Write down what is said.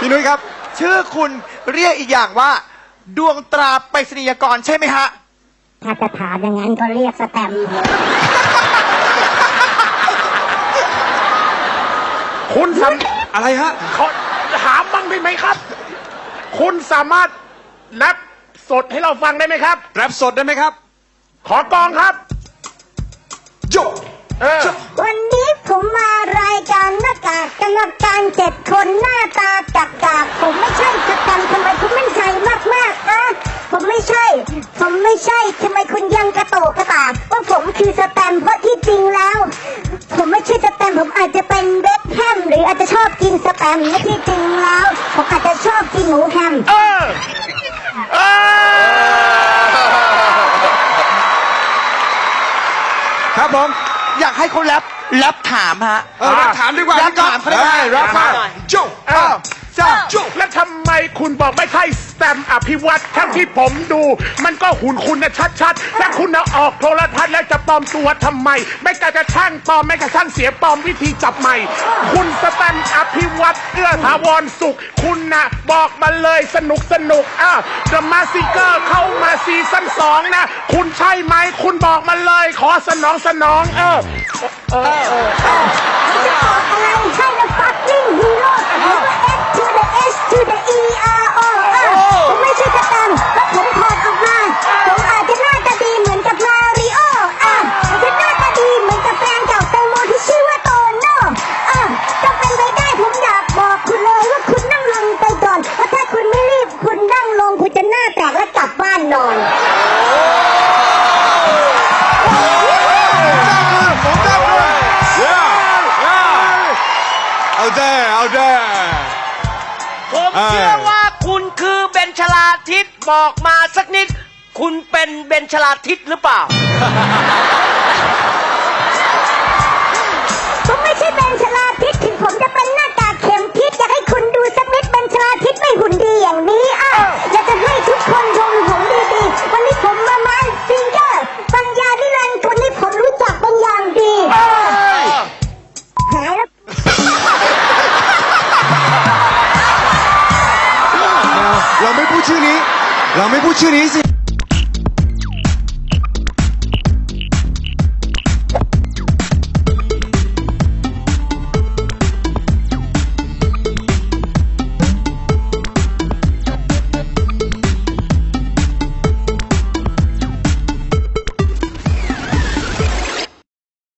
พี่นุ้ยครับ ชื่อคุณเรียกอีกอย่างว่า ดวงตราไปรษณียกรใช่ไหมฮะ ถ้าจะถามอย่างนั้นก็เรียกสแตมป์คุณสามอะไรฮะขอถามบ้างได้ไหมครับ คุณสามารถแรปสดให้เราฟังได้ไหมครับ แรปสดได้ไหมครับ ขอกองครับากากกรรมการเจ็ดคนหน้าตาจักกากผมไม่ใช่สแตมป์ทำไมคุณมั่นใจมากมากๆอะผมไม่ใช่ ผมไม่ใช่ทำไมคุณยังกระโตกกระตากว่าผมคือสแตมป์เพราะที่จริงแล้ว ผมไม่ใช่สแตมป์ผมอาจจะเป็นเบคแฮมหรืออาจจะชอบกินสแตมป์และที่จริงแล้ว ผมอาจจะชอบกินหมูแฮมเออเออครับผม อยากให้เขาแรปแรปถามฮะ เออแรปถามดีกว่าแรปถามเขาได้ไหมแรปมาหน่อยโยเออจ้าจุแล้วทำไมคุณบอกไม่ใช่สแตมป์อภิวัตทั้งที่ผมดู มันก็หุ่นคุณนะชัดๆถ้าคุณเอาออกโทรทัศน์แล้วจะปลอมตัวทำไม ไม่กระจะช่างปลอมไม่กระช่างเสียปลอมวิธีจับใหม่ คุณสแตมป์อภิวัตเอื้อถาวรสุข คุณนะบอกมาเลยสนุกสนุกอะเดอะมาซิเกอร์เข้ามา ซีซั่นสองนะ คุณใช่ไหม คุณบอกมาเลย ขอสนองสนอง เออ เออ เออ นนอนผมจับเลยเอาแด้เอาแด้ ผมเอ้ยเชื่อว่าคุณคือเบนชลาทิศบอกมาสักนิด คุณเป็นเบนชลาทิศหรือเปล่า ชื่อนี้ เราไม่พูดชื่อนี้สิ